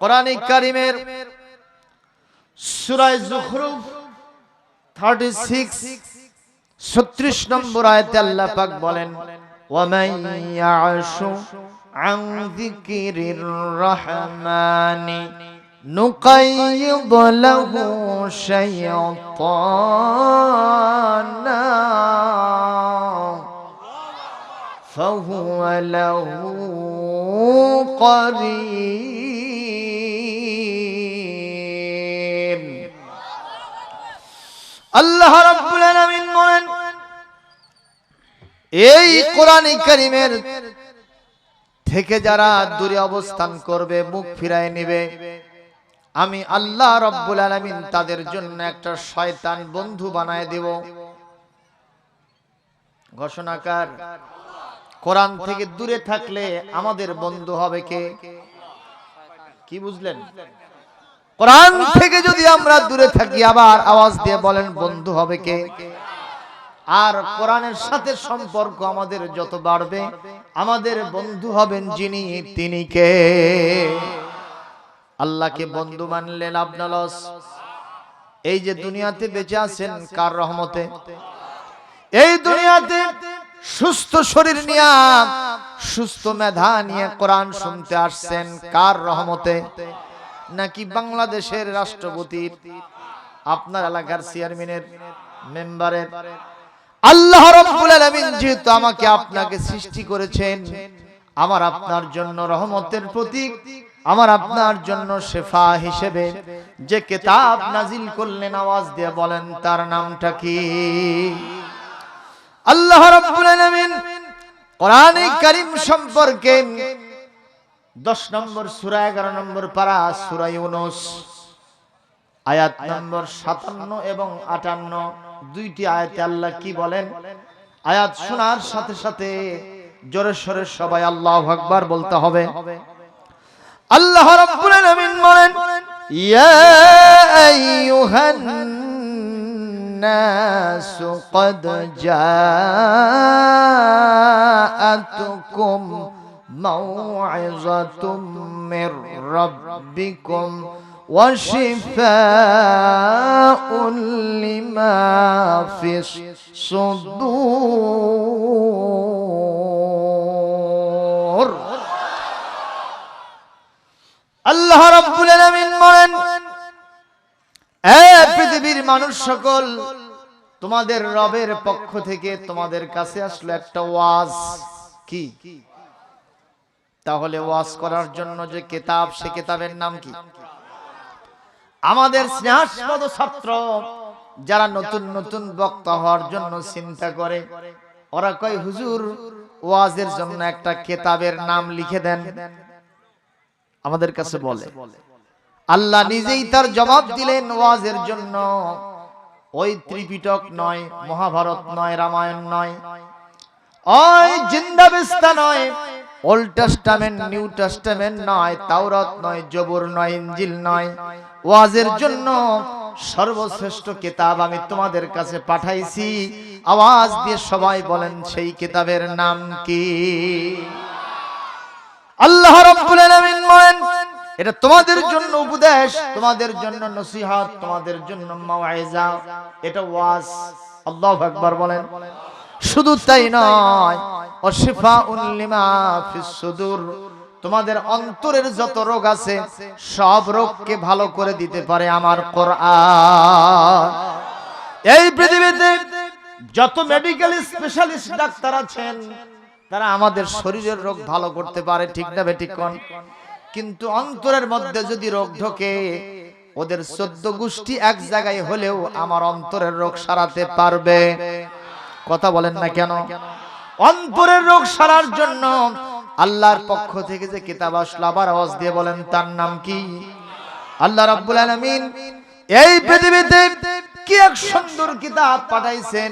Quranic কারিমের সূরা জুখরুফ 36 36 নম্বর আয়াতে আল্লাহ পাক বলেন ওয়ামান ইয়াশু আন যিকিরির রহমানি نقيض له شيطانا فهو له قرين আল্লাহ বলেন, এই কোরআন কারীমের থেকে যারা দূরে অবস্থান করবে, মুখ ফিরায় নেবে, আমি আল্লাহ রব্বুল আলামিন তাদের জন্য একটা শয়তান বন্ধু বানায় দেব। ঘোষণাকার, কোরআন থেকে দূরে থাকলে আমাদের বন্ধু হবে কে? কি বুঝলেন? কোরআন থেকে যদি আমরা দূরে থাকি, আবার আওয়াজ দিয়ে বলেন, বন্ধু হবে কে? আর কোরআনের সাথে সম্পর্ক আমাদের যত বাড়বে, আমাদের বন্ধু হবেন যিনি, তিনি কে? আল্লাহকে বন্ধু মানলে লাভ এই যে দুনিয়াতে বেঁচে আছেন, কার রহমতে? এই দুনিয়াতে সুস্থ শরীর নিয়ে, সুস্থ মেধা নিয়ে কোরআন শুনতে আসছেন, কার রহমতে? নাকি বাংলাদেশের রাষ্ট্রপতির আপনার এলাকার চেয়ারম্যানের মেম্বারের। আল্লাহ রাব্বুল আলামিন যেহেতু আমাকে আপনাকে সৃষ্টি করেছেন আমার আপনার জন্য রহমতের প্রতীক আমার আপনার জন্য শেফা হিসেবে যে কিতাব নাজিল করলেন আওয়াজ দিয়ে বলেন তার নামটা কি? আল্লাহ রাব্বুল আলামিন কোরআনে কারীম সম্পর্কে 10 নম্বর সূরা 11 নম্বর পারা সূরা ইউনূস আয়াত নম্বর 57 এবং 58 দুইটি আয়াতে আল্লাহ কি বলেন আয়াত শোনার সাথে সাথে জোরে সোরে সবাই আল্লাহু আকবার বলতে হবে আল্লাহ রাব্বুল আলামিন বলেন ইয়া আইয়ুহান الناس قد جاءتكم موعظة من ربكم وشفاء لما في الصدور আল্লাহ রাব্বুল আলামিন বলেন এ পৃথিবীর মানুষ সকল তোমাদের রবের পক্ষ থেকে তোমাদের কাছে আসলো একটা ওয়াজ কি তাহলে ওয়াজ করার জন্য যে কিতাব, সে কিতাবের নাম কি? আমাদের স্নেহাস্পদ ছাত্র যারা নতুন নতুন বক্তা হওয়ার জন্য চিন্তা করে, ওরা কয়, হুজুর, ওয়াজের জন্য একটা কিতাবের নাম লিখে দেন। আমাদের কাছে বলে, আল্লাহ নিজেই তার জবাব দিলেন ওয়াজের জন্য। ওই ত্রিপিটক নয়, মহাভারত নয়, রামায়ণ নয়। ওই জিন্দাবেস্তা নয় ওল্ড টেস্টামেন্ট নিউ টেস্টামেন্ট নয় তাওরাত নয় জবুর নয় ইনজিল নয়। ওয়াজের জন্য সর্বশ্রেষ্ঠ কিতাব আমি তোমাদের কাছে পাঠাইছি। আওয়াজ দিয়ে সবাই বলেন, সেই কিতাবের নাম কি? আল্লাহ রাব্বুল আলামিন বলেন, এটা তোমাদের জন্য উপদেশ, তোমাদের জন্য নসিহত, তোমাদের জন্য মাওয়াইজা। এটা ওয়াজ। আল্লাহু আকবার বলেন। শুধু তাই নয় তোমাদের অন্তরের যত রোগ আছে, সব রোগকে ভালো করে দিতে পারে আমার এই পৃথিবীতে যত মেডিকেল স্পেশালিস্ট ডাক্তার আছেন, তারা আমাদের শরীরের রোগ ভালো করতে পারে, ঠিক না বেঠিক কিন্তু অন্তরের মধ্যে যদি রোগ ঢোকে, ওদের চোদ্দ গোষ্ঠী এক জায়গায় হলেও আমার অন্তরের রোগ সারাতে পারবে। কথা বলেন না কেন? অন্তরের রোগ সারার জন্য আল্লাহর পক্ষ থেকে যে কিতাব আসলো, আবার আওয়াজ দিয়ে বলেন, তার নাম কি? আল্লাহ রাব্বুল আলামিন এই পৃথিবীতে কি এক সুন্দর কিতাব পাঠাইছেন?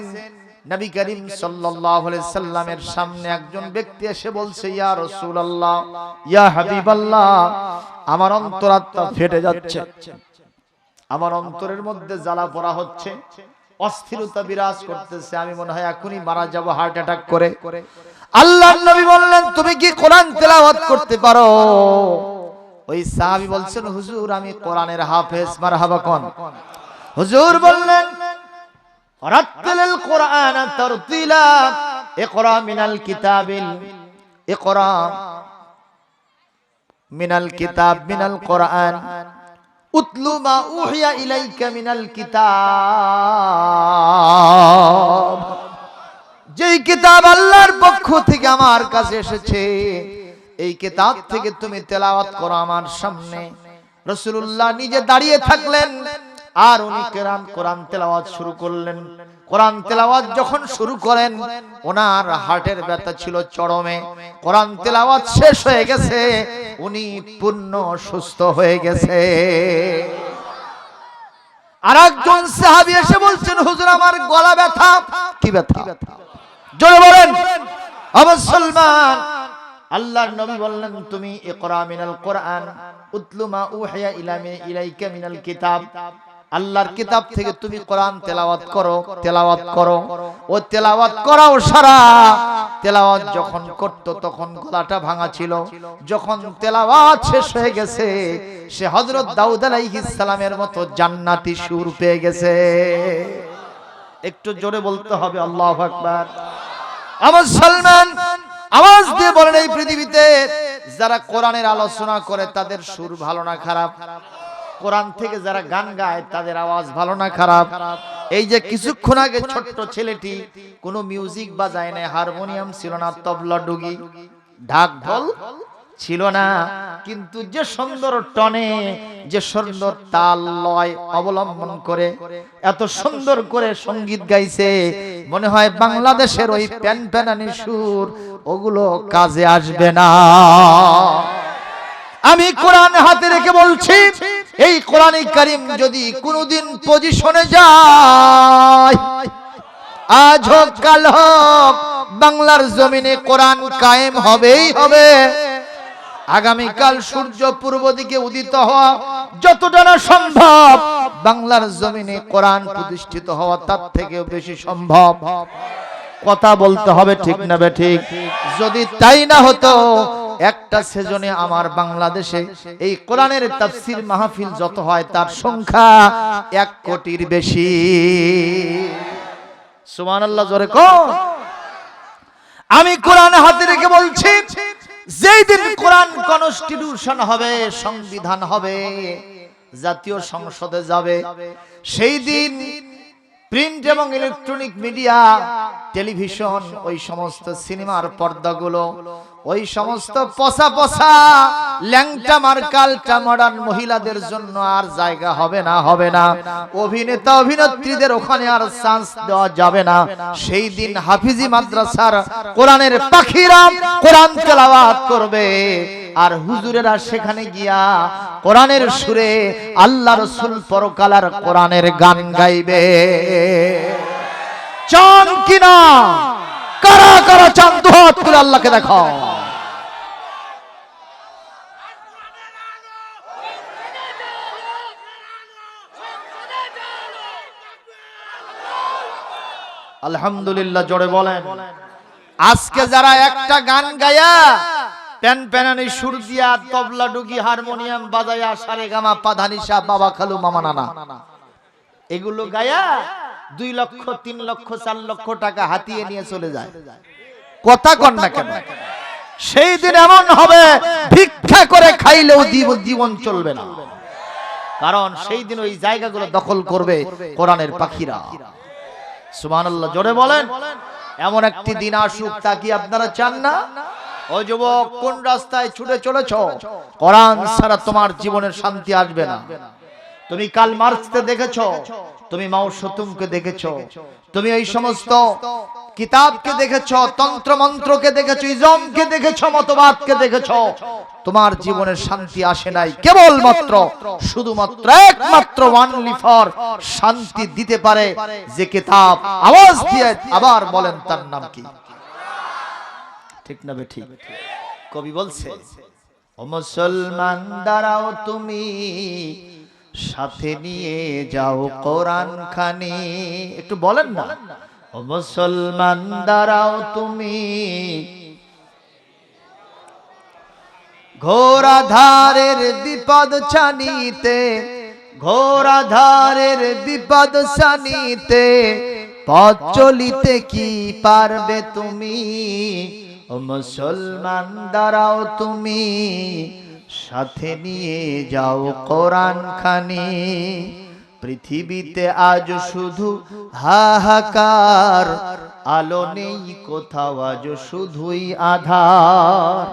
নবী করিম সাল্লাল্লাহু আলাইহি সাল্লামের সামনে একজন ব্যক্তি এসে বলছে, ইয়া রাসূলুল্লাহ, ইয়া হাবিবাল্লাহ, আমার অন্তরাত্মা ফেটে যাচ্ছে। আমার অন্তরের মধ্যে জ্বালা পড়া হচ্ছে। অস্থিরতা বিরাজ করতেছে। আমি মনে হয় এখনই মারা যাব হার্ট অ্যাটাক করে। আল্লাহর নবী বললেন তুমি কি কোরআন তেলাওয়াত করতে পারো? ওই সাহাবি বলছেন হুজুর আমি কোরআনের হাফেজ মারহাবা কোন? হুজুর বললেন রাত্তিলিল কোরআন তারতিলা ইকরা মিনাল কিতাবিল ইকরা মিনাল কিতাব মিনাল কোরআন। উতলু মা উহিয়া ইলাইকা মিনাল কিতাব। যেই কিতাব আল্লাহর পক্ষ থেকে আমার কাছে এসেছে, এই কিতাব থেকে তুমি তেলাওয়াত করো আমার সামনে। রসুল্লাহ নিজে দাঁড়িয়ে থাকলেন আর উনি কেরাম কোরআন তেলাওয়াত শুরু করলেন। কোরআন তেলাওয়াত যখন শুরু করেন, ওনার হার্টের ব্যথা ছিল চরমে। কোরআন তেলাওয়াত শেষ হয়ে গেছে, উনি পূর্ণ সুস্থ হয়ে গেছে। আর একজন সাহাবি এসে বলছেন, হুজুর, আমার গলা ব্যথা। কি ব্যথা? জোরে বলেন। আবার সলমান, আল্লাহর নবী বললেন, তুমি ইকরা মিনাল কোরআন, উতলু মা উহিয়া ইলাইকা মিনাল কিতাব। আল্লাহর কিতাব থেকে তুমি কোরআন তেলাওয়াত করো তেলাওয়াত করো। ও তেলাওয়াত করাও সারা। তেলাওয়াত যখন করত তখন গলাটা ভাঙা ছিল। যখন তেলাওয়াত শেষ হয়ে গেছে সে হযরত দাউদ আলাইহিস সালামের মতো জান্নাতি সুর পেয়ে গেছে। একটু জোরে বলতে হবে আল্লাহু আকবার। আমার সালমান আওয়াজ দিয়ে বলেন এই পৃথিবীতে যারা কোরআনের আলোচনা করে তাদের সুর ভালো না খারাপ। কোরআন থেকে যারা গান গায় তাদের আওয়াজ ভালো না খারাপ। এই যে কিছুক্ষণ আগে ছোট্ট ছেলেটি কোনো মিউজিক বাজায় না হারমোনিয়াম ছিল না তবলা ডুগি। ঢাক ঢোল ছিল না কিন্তু যে সুন্দর টনে যে সুন্দর তাল লয় অবলম্বন করে এত সুন্দর করে সংগীত গাইছে। মনে হয় বাংলাদেশের ওই প্যান প্যানানি সুর ওগুলো কাজে আসবে না। আমি কোরআন হাতে রেখে বলছি এই কোরআনিক কারিম যদি কোনোদিন পজিশনে যায়, আজ হোক, কাল হোক, বাংলার জমিনে কোরআন কায়েম হবেই হবে। আগামীকাল সূর্য পূর্ব দিকে উদিত হওয়া যতটা না সম্ভব, বাংলার জমিনে কোরআন প্রতিষ্ঠিত হওয়া তার থেকেও বেশি সম্ভব। কথা বলতে হবে ঠিক না ঠিক। যদি তাই না হতো, একটা সেজনে আমার বাংলাদেশে এই কোরআনের তাফসির মাহফিল যত হয় তার সংখ্যা এক কোটির বেশি। সুবহানাল্লাহ, জোরে কোন। আমি কোরআন হাতে রেখে বলছি, যেই দিন কোরআন কনস্টিটিউশন হবে, সংবিধান হবে, জাতীয় সংসদে যাবে, সেই দিন প্রিন্ট এবং ইলেকট্রনিক মিডিয়া টেলিভিশন ওই সমস্ত সিনেমার পর্দাগুলো ওই সমস্ত পচা পচা ল্যাংটা মার্কালটা মডার্ন মহিলাদের জন্য আর জায়গা হবে না হবে না। অভিনেতা অভিনেত্রীদের ওখানে আর চান্স দেওয়া যাবে না। সেই দিন হাফিজি মাদ্রাসার কোরআনের পাখিরা কোরআন তেলাওয়াত করবে। আর হুজুরেরা সেখানে গিয়া কোরআনের সুরে আল্লাহ রসুল পরকালার কোরআনের গান গাইবে। চান কিনা? কারা কারা চান দুহাত করে আল্লাহকে দেখো আলহামদুলিল্লাহ, জোরে বলেন। আজকে যারা একটা গান গায়া, প্যান প্যানানি সুর দিয়া তবলা ডুগি হারমোনিয়াম বাজায়া সারে গামা পাধানিসা বাবা খালু মামা নানা। এগুলো গায়া? দুই লক্ষ তিন লক্ষ চার লক্ষ টাকা হাতিয়ে নিয়ে চলে যায়। কথা কন না কেন? সেই দিন এমন হবে ভিক্ষা করে খাইলেও জীবন চলবে না। কারণ সেই দিন ওই জায়গাগুলো দখল করবে কোরআনের পাখিরা। সুবহানাল্লাহ জোরে বলেন। এমন একটি দিন আসুক তা কি আপনারা চান না? ও যুবক কোন রাস্তায় ছুটে চলেছ? কোরআন ছাড়া তোমার জীবনের শান্তি আসবে না। তুমি কাল মার্কসকে দেখেছ, তুমি মাও সতুমকে দেখেছ, তুমি এই সমস্ত কিতাবকে দেখেছ তন্ত্র মন্ত্রকে দেখেছ, ইজমকে দেখেছ, মতবাদকে দেখেছ। তোমার জীবনের শান্তি আসে নাই কেবল মাত্র শুধুমাত্র একমাত্র ওয়ানলি ফর শান্তি দিতে পারে যে কিতাব আওয়াজ দিয়ে আবার বলেন তার নাম কি। ঠিক না বে ঠিক কবি বলছে, ও মুসলমান, দাঁড়াও তুমি সাথে নিয়ে যাও কোরআন খানি। একটু বলেন না। ও মুসলমান দাঁড়াও তুমি। ঘোরাধারের বিপদ ছানিতে ঘোরাধারের বিপদ ছানিতে পথ চলিতে কি পারবে তুমি? ও মুসলমান দাঁড়াও তুমি। সাথে নিয়ে যাও কোরআন খানি পৃথিবীতে আজ শুধু হাহাকার, আলো নেই কোথাও, আজ শুধুই আধার।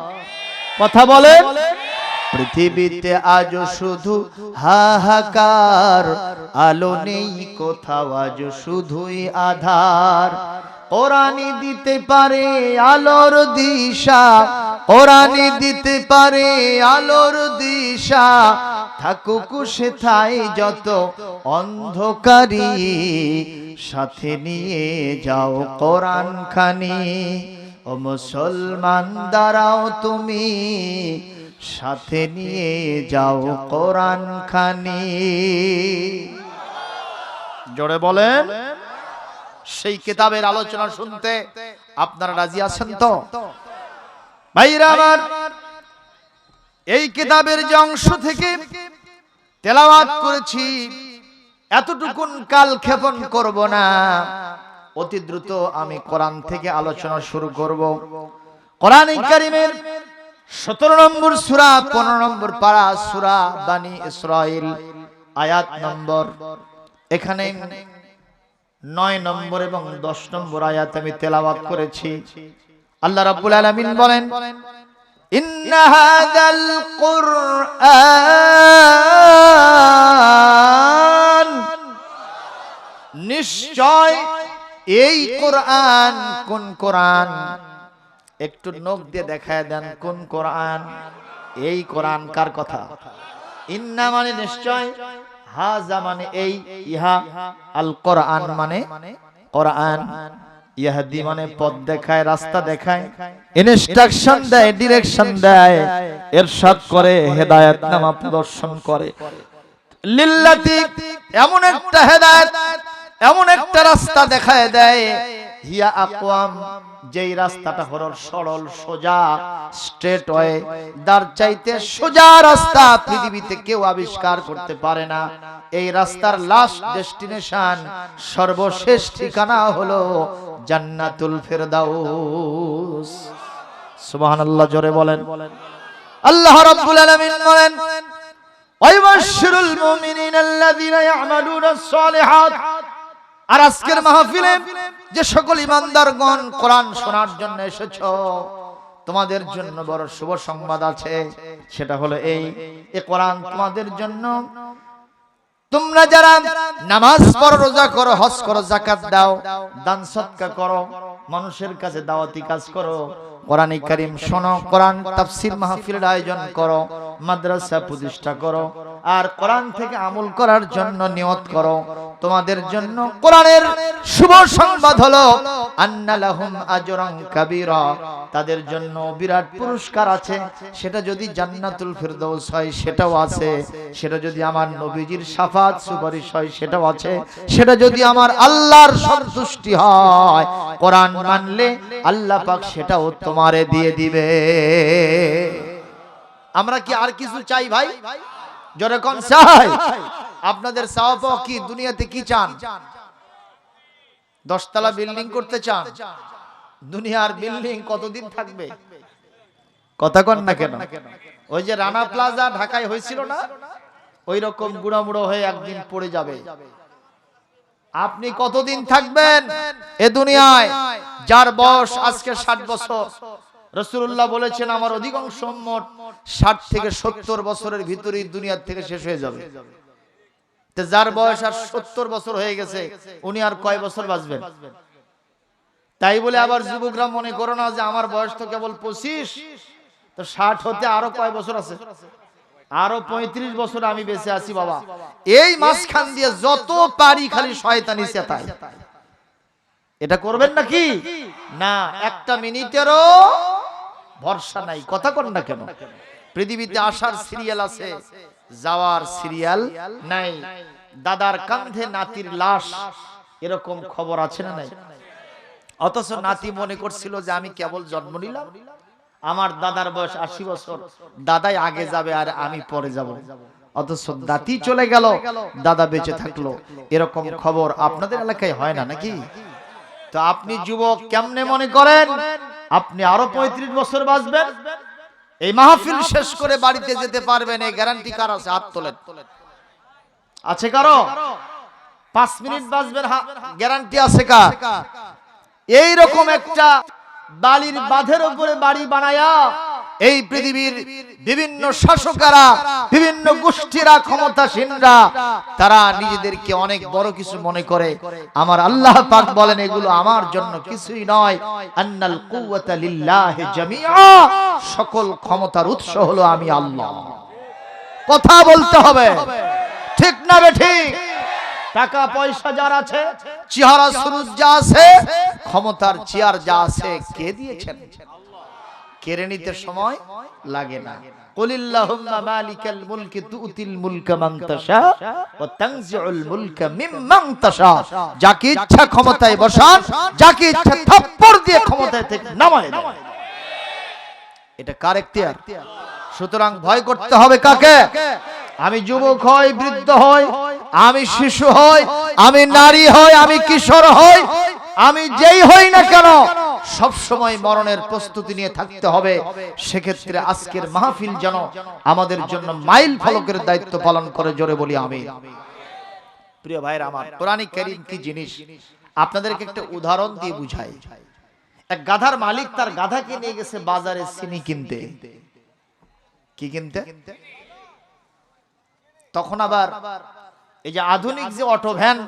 কথা বলেন পৃথিবীতে আজ শুধু হাহাকার, আলো নেই কোথাও, আজ শুধুই আধার। কোরআনি দিতে পারে আলোর দিশা কোরআনি দিতে পারে আলোর দিশা, থাকুক সেথায় যত অন্ধকারী। সাথে নিয়ে যাও কোরআন খানি, ও মুসলমান দাঁড়াও তুমি। সাথে নিয়ে যাও কোরআন খানি। জোরে বলেন, সেই কিতাবের আলোচনা শুনতে আপনারা রাজি আছেন তো? ভাইরা আমার, এই কিতাবের যে অংশ থেকে তেলাওয়াত করেছি, এতটুকুন কাল ক্ষেপণ করব না। অতি দ্রুত আমি কোরআন থেকে আলোচনা শুরু করব। কোরআন কারিমের সতেরো নম্বর সুরা, পনেরো নম্বর পারা সুরা বানি ইসরায়েল আয়াত নম্বর। এখানে নয় নম্বর এবং দশ নম্বর আয়াত আমি তেলাওয়াত করেছি। আল্লাহ রাব্বুল আলামিন বলেন, ইন্না হাযাল কুরআন। নিশ্চয় এই কোরআন কোন কোরআন? একটু নখ দিয়ে দেখায় দেন, কোন কোরআন? এই কোরআন কার কথা? ইন্না মানে নিশ্চয় হাজা মানে এই, ইহা আল কোরআন মানে কোরআন। ইয়াহাদি মানে পথ দেখায় রাস্তা দেখায়। ইনস্ট্রাকশন দেয় ডিরেকশন দেয় এরশাদ করে হেদায়ত নামা প্রদর্শন করে। লিল্লাতি এমন একটা হেদায়ত এমন একটা রাস্তা দেখায় দেয়। হিয়া আকওয়াম। যেই রাস্তাটা হলো সরল সোজা স্ট্রেট ওয়ে দার চাইতে সোজা রাস্তা পৃথিবীতে কেউ আবিষ্কার করতে পারে না। এই রাস্তার লাস্ট ডেস্টিনেশন সর্বশেষ ঠিকানা হলো জান্নাতুল ফেরদাউস। সুবহানাল্লাহ, জোরে বলেন। আল্লাহ রাব্বুল আলামিন বলেন, ওয়াইবাশশিরুল মুমিনিনা আল্লাযীনা ইয়ামালুনাস সালিহাত আর আজকের মাহফিলে যে সকল ইমানদারগণ কোরআন শোনার জন্য এসেছ, তোমাদের জন্য বড় শুভ সংবাদ আছে। সেটা হলো এই কোরআন তোমাদের জন্য। তোমরা যারা নামাজ পড়ো, রোজা করো, হজ করো জাকাত দাও, দান সৎকা করো, মানুষের কাছে দাওয়াতি কাজ করো কোরআন কারিম শোনো কোরআন তাফসির মাহফিলের আয়োজন করো মাদ্রাসা প্রতিষ্ঠা করো আর কোরআন থেকে আমল করার জন্য নিয়ত করো। তোমাদের জন্য কোরআনের শুভ সংবাদ হলো আন্না লাহুম আজরান কাবীরা। তাদের জন্য বিরাট পুরস্কার আছে সেটা যদি জান্নাতুল ফিরদৌস হয় সেটাও আছে সেটা যদি আমার নবীজির শাফাত সুপারিশ হয় সেটাও আছে। সেটা যদি আমার আল্লাহর সন্তুষ্টি হয় কোরআন মানলে আল্লাহ পাক সেটাও তোমারে দিয়ে দিবে। আমরা কি আর কিছু চাই ভাই? যেরকম চাই। আপনাদের পাওয়া কি? দুনিয়াতে কি চান? দশতলা বিল্ডিং করতে চান? দুনিয়ার বিল্ডিং কতদিন থাকবে? কথা কন না কেন? ওই যে রানা প্লাজা ঢাকায় হয়েছিল না? ওই রকম গুড়ামুড়ো হয়ে একদিন পড়ে যাবে। আপনি কতদিন থাকবেন এ দুনিয়ায়? যার বয়স আজকে ষাট বছর। রসুল্লাহ বলেছেন আমার অধিকাংশ মোট ষাট থেকে সত্তর বছরের ভিতরেই দুনিয়ার থেকে শেষ হয়ে যাবে। তো যার বয়স আর সত্তর বছর হয়ে গেছে উনি আর কয় বছর বাঁচবেন? তাই বলে আবার যুবকরা মনে করো না যে আমার বয়স তো কেবল পঁচিশ। তো ষাট হতে আরও কয় বছর আছে? আরও পঁয়ত্রিশ বছর আমি বেঁচে আছি বাবা। এই মাঝখান দিয়ে যত পারি খালি শয়তানি চেতাই এটা করবেন নাকি? না একটা মিনিটেরও ভরসা নাই। কথা কন না কেন? পৃথিবীতে আসার সিরিয়াল আছে যাওয়ার সিরিয়াল নাই। দাদার কান্ধে নাতির লাশ এরকম খবর আছে না নাই? অথচ নাতি মনে করছিল যে আমি কেবল জন্ম নিলাম। আমার দাদার বয়স আশি বছর। দাদাই আগে যাবে আর আমি পরে যাব। অথচ দাতি চলে গেল, দাদা বেঁচে থাকল। এরকম খবর আপনাদের এলাকায় হয় না নাকি? তো আপনি যুবক কেমনে মনে করেন? আপনি আরও পঁয়ত্রিশ বছর বাঁচবেন? এই মাহফিল শেষ করে বাড়িতে যেতে পারবেন, এই গ্যারান্টি কার আছে? হাত তোলেন। আছে কারও? পাঁচ মিনিট বাঁচবেন গ্যারান্টি আছে কার? এই রকম একটা বালির বাঁধের উপরে বাড়ি বানায়া এই পৃথিবীর বিভিন্ন শাসকেরা, বিভিন্ন গোষ্ঠীরা, ক্ষমতাসীনরা, তারা নিজেদেরকে অনেক বড় কিছু মনে করে। আমার আল্লাহ পাক বলেন, এগুলো আমার জন্য কিছুই নয়। আন্নাল কুওয়াতা লিল্লাহি জামিআ। সকল ক্ষমতার উৎস হলো আমি আল্লাহ। কথা বলতে হবে। ঠিক না বে ঠিক? টাকা পয়সা যার আছে, চেহারা সুরুজ যা আছে, ক্ষমতার চেয়ার যা আছে, কে দিয়েছেন? কেড়ে নিতে সময় লাগে না। এটা কার সুতরাং ভয় করতে হবে কাকে? আমি যুবক হই বৃদ্ধ হই আমি শিশু হই আমি নারী হই আমি কিশোর হই আমি যেই হই না কেন সব সময় মরণের প্রস্তুতি নিয়ে থাকতে হবে। সেক্ষেত্রে আজকের মাহফিল যেন আমাদের জন্য মাইল ফলকের দায়িত্ব পালন করে জোরে বলি আমি প্রিয় ভাইরা আমার কোরআনিক কারীম কি জিনিস? আপনাদেরকে একটা উদাহরণ দিয়ে বুঝাই। এক গাধার মালিক তার গাধাকে নিয়ে গেছে বাজারে চিনি কিনতে? কি কিনতে? তখন আবার এই যে আধুনিক যে অটো ভ্যান,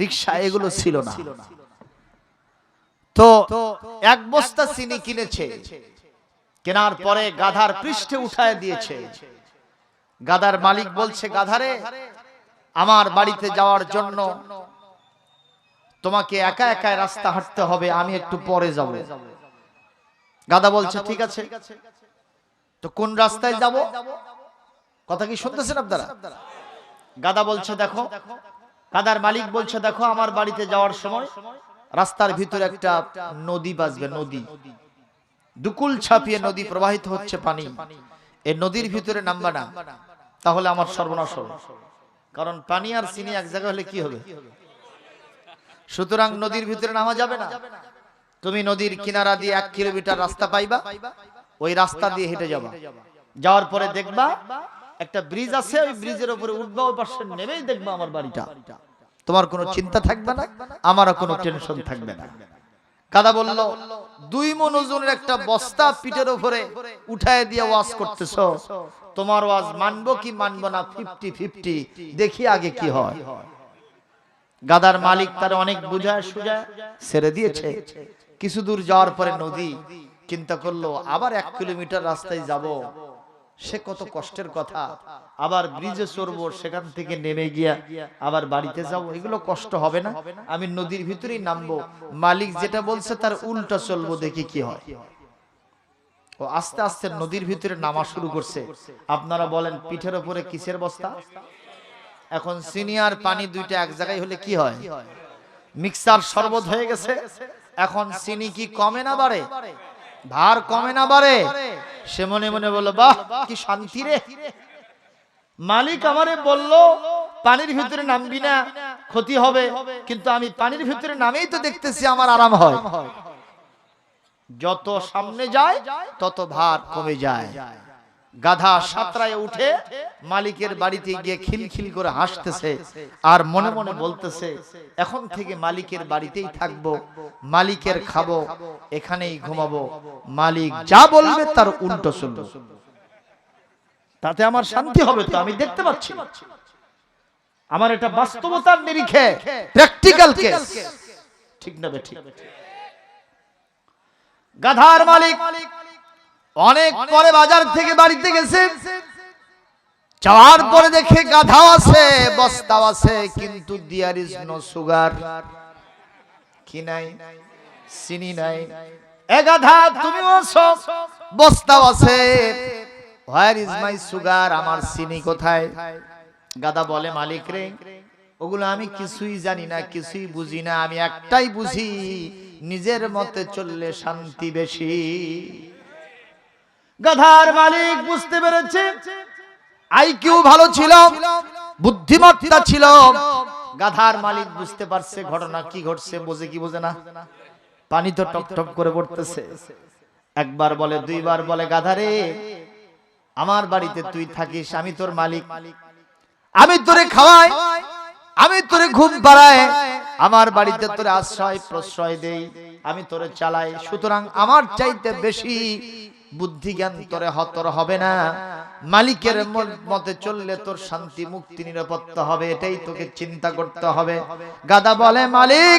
রিক্সা, এগুলো ছিল না। তো এক বস্তা চিনি কিনেছে, কেনার পরে গাধার পৃষ্ঠে উঠায় দিয়েছে। গাধার মালিক বলছে, গাধারে, আমার বাড়িতে যাওয়ার জন্য তোমাকে একা একা রাস্তা হাঁটতে হবে, আমি একটু পরে যাব। গাদা বলছে, ঠিক আছে, তো কোন রাস্তায় যাব? কথা কি শুনতেছেন আপনারা? গাদা বলছে দেখো গাদার মালিক বলছে দেখো আমার বাড়িতে যাওয়ার সময় রাস্তার ভিতরে একটা নদী বাজবে নদী। দুকুল ছাপিয়ে নদী প্রবাহিত হচ্ছে পানি। এই নদীর ভিতরে নামবা না। তাহলে আমার সর্বনাশ হবে। কারণ পানি আর চিনি এক জায়গায় হলে কি হবে? সুতরাং নদীর ভিতরে নামা যাবে না। তুমি নদীর কিনারা দিয়ে এক কিলোমিটার রাস্তা পাইবা। ওই রাস্তা দিয়ে হেঁটে যাবা। যাওয়ার পরে দেখবা একটা ব্রিজ আছে ওই ব্রিজের উপরে উঠবা ওই পাশে নেমেই দেখবা আমার বাড়িটা। তোমার কোনো চিন্তা থাকবে না? আমারও কোনো টেনশন থাকবে না। কাদা বলল দুই মন ওজনের একটা বস্তা পিঠের উপরে উঠায় দিয়ে ওয়াজ করতেছ। তোমার ওয়াজ মানবো কি মানবো না? ফিফটি ফিফটি দেখি আগে কি হয়। গাদার মালিক তার অনেক বুঝায় সুজায় ছেড়ে দিয়েছে। কিছু দূর যাওয়ার পরে নদী চিন্তা করল আবার এক কিলোমিটার রাস্তায় যাব। সে কত কষ্টের কথা। আবার ব্রিজে চড়বো সেখান থেকে নেমে গিয়া আবার বাড়িতে যাব এগুলো কষ্ট হবে না? আমি নদীর ভিতরেই নামবো। মালিক যেটা বলছে তার উল্টা চলবো দেখি কি হয়। ও আস্তে আস্তে নদীর ভিতরে নামা শুরু করছে। আপনারা বলেন পিঠের উপরে কিসের বস্তা? এখন সিনিয়র পানি দুইটা এক জায়গায় হলে কি হয়? মিক্সার শরবত হয়ে গেছে। এখন চিনি কি কমে না বাড়ে? ভার কমে না বাড়ে? সে মনে মনে বলল, বাহ, কি শান্তি রে। মালিক আমারে বলল, পানির ভিতরে নামবি না, ক্ষতি হবে, কিন্তু আমি পানির ভিতরে নামেই তো দেখতেছি আমার আরাম হয়। যত সামনে যায়, তত ভার কমে যায়। গাধা সাতরায় উঠে মালিকের বাড়িতে গিয়ে খিলখিল করে হাসতেছে আর মনে মনে বলতেছে, এখন থেকে মালিকের বাড়িতেই থাকব, মালিকের খাব, এখানেই ঘুমাবো, মালিক যা বলবে তার উল্টো শুনব তাতে আমার শান্তি হবে তো, আমি দেখতে পাচ্ছি। আমার এটা বাস্তবতার নিরিখে প্র্যাকটিক্যাল কেস ঠিক না ঠিক গাধার মালিক মালিক অনেক পরে বাজার থেকে বাড়িতে গেছে। যাওয়ার পরে দেখে গাধাও আছে বস্তাও আছে কিন্তু দিয়ার ইজ নো সুগার কি নাই? চিনি নাই। এ গাধা আছো। বস্তাও আছে। হোয়ার ইজ মাই সুগার আমার চিনি কোথায়? গাদা বলে মালিক রে। ওগুলো আমি কিছুই জানি না কিছুই বুঝি না। আমি একটাই বুঝি নিজের মতে চললে শান্তি বেশি। গাধার মালিক বুঝতে পেরেছে। আইকিউ ভালো ছিল, বুদ্ধিমত্তা ছিল। গাধার মালিক বুঝতে পারছে ঘটনা কি ঘটছে, বোঝে কি বোঝে না। পানি তো টপ টপ করে পড়তেছে। একবার বলে, দুইবার বলে, গাধারে, আমার বাড়িতে তুই থাকিস, আমি তোর মালিক। আমি তোরে খাওয়াই, আমি তোরে ঘুম পাড়াই, আমার বাড়িতে তোরে আশ্রয় প্রশ্রয় দেই, আমি তোরে চালাই। সুতরাং আমার চাইতে বেশি বুদ্ধি জ্ঞান তোরে হতর হবে না। মালিকের মতে চললে তোর শান্তি মুক্তি নিরাপত্তা হবে এটাই তোকে চিন্তা করতে হবে। গাদা বলে মালিক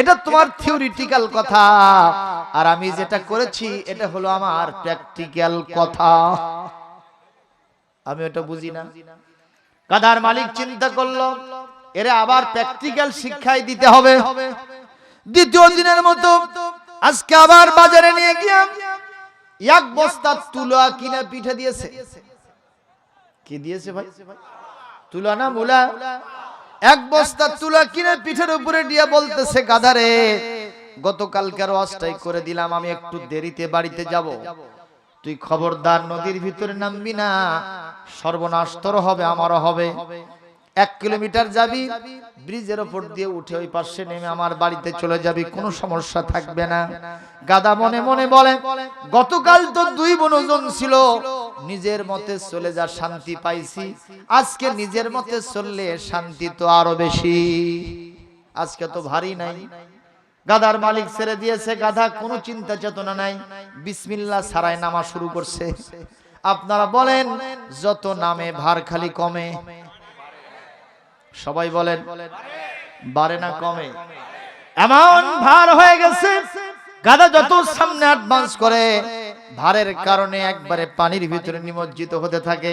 এটা তোমার থিওরিটিক্যাল কথা। আর আমি যেটা করেছি এটা হলো আমার প্র্যাকটিক্যাল কথা। আমি ওটা বুঝি না। গাধার মালিক চিন্তা করল এরা আবার প্র্যাকটিক্যাল শিক্ষাই দিতে হবে। দ্বিতীয় দিনের মতো আজকে আবার বাজারে নিয়ে গিয়ে এক বস্তা তুলা কিনে পিঠে দিয়েছে। কি দিয়েছে ভাই? তুলা না মুলা? এক বস্তা তুলা কিনে পিঠের উপরে দিয়ে বলতেছে গাধারে গতকালকার ওয়াজটাই করে দিলাম আমি একটু দেরিতে বাড়িতে যাব। তুই খবরদার নদীর ভিতরে নামবি না। সর্বনাশ তোর হবে আমারও হবে। এক কিলোমিটার যাবি, ব্রিজের ওপর দিয়ে উঠে ওই পাশে নেমে আমার বাড়িতে চলে যাবি, কোনো সমস্যা থাকবে না। গাদা মনে মনে বলে, গতকাল তো দুই বনজন ছিল, নিজের মতে চলে যা, শান্তি পাইছি। আজকে নিজের মতে চললে শান্তি তো আরও বেশি। আজকে তো ভারী নাই। গাদার মালিক ছেড়ে দিয়েছে, গাধা কোনো চিন্তা চেতনা নাই। বিসমিল্লা সারায় নামা শুরু করছে। আপনারা বলেন, যত নামে ভার খালি কমে। সবাই বলেন বাড়ে না কমে। এমন ভার হয়ে গেছে গাদা যত সামনে অ্যাডভান্স করে ভারের কারণে একবারে পানির ভিতরে নিমজ্জিত হতে থাকে।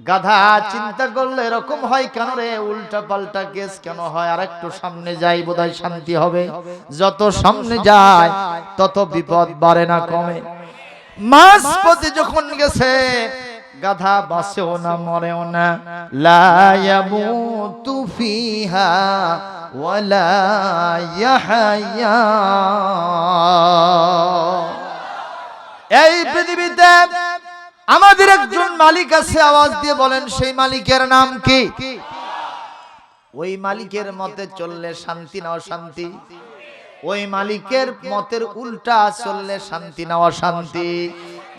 গাধা চিন্তা করলে এরকম হয় কেন রে? উল্টা পাল্টা কেস কেন হয়? আর একটু সামনে যাই বোধহয় শান্তি হবে। যত সামনে যায় তত বিপদ বাড়ে না কমে। মাস পথে যখন গেছে গাধা বাসেও না মরেও না লায়ামুতু ফিহা ওয়ালা এই পৃথিবীতে আমাদের একজন মালিক আছে আওয়াজ দিয়ে বলেন সেই মালিকের নাম কি? ওই মালিকের মতে চললে শান্তি না অশান্তি? ওই মালিকের মতের উল্টা চললে শান্তি না অশান্তি?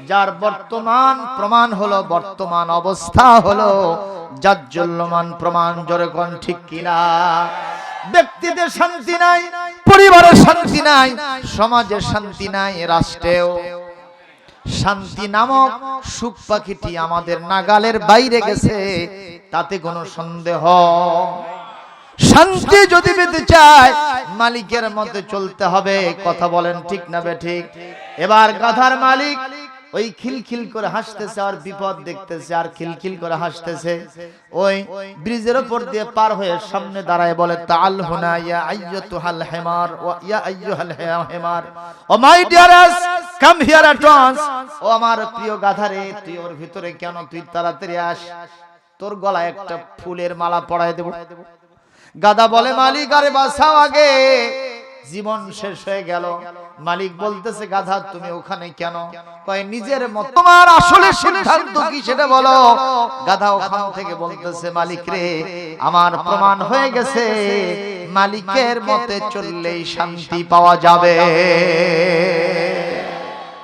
যার বর্তমান প্রমাণ হলো, বর্তমান অবস্থা হলো, জাজ্জল্যমান প্রমাণ জোরে ঠিক কিনা? ব্যক্তিদের শান্তি নাই, পরিবারের শান্তি নাই, সমাজের শান্তি নাই, রাষ্ট্রেও। শান্তি নামক সুখ পাখিটি আমাদের নাগালের বাইরে গেছে, তাতে কোনো সন্দেহ। শান্তি যদি পেতে চায়, মালিকের মতে চলতে হবে, কথা বলেন ঠিক না বে ঠিক। এবার গাধার মালিক ওই খিলখিল করে হাসতেছে আর বিপদ দেখতেছে আর খিলখিল করে হাসতেছে। ওই ব্রিজের উপর দিয়ে পার হয়ে সামনে দাঁড়ায় বলে তাল হুনা ইয়া আইয়াতুহাল হেমার ইয়া আইয়ুহাল হিমার। O my dears, come here at once ও আমার প্রিয় গাধারে, তুই ওর ভিতরে কেন তুই তাড়াতাড়ি আস? তোর গলায় একটা ফুলের মালা পরায় দেব। গাদা বলে, মালিক আরে বাসাও আগে। জীবন শেষ হয়ে গেল। মালিক বলতেছে গাধা তুমি ওখানে কেন? কয় নিজের মত তোমার আসলে সিদ্ধান্ত কি সেটা বলো? গাধা ওখান থেকে বলতেছে মালিক রে আমার প্রমাণ হয়ে গেছে। মালিকের মতে চললেই শান্তি পাওয়া যাবে।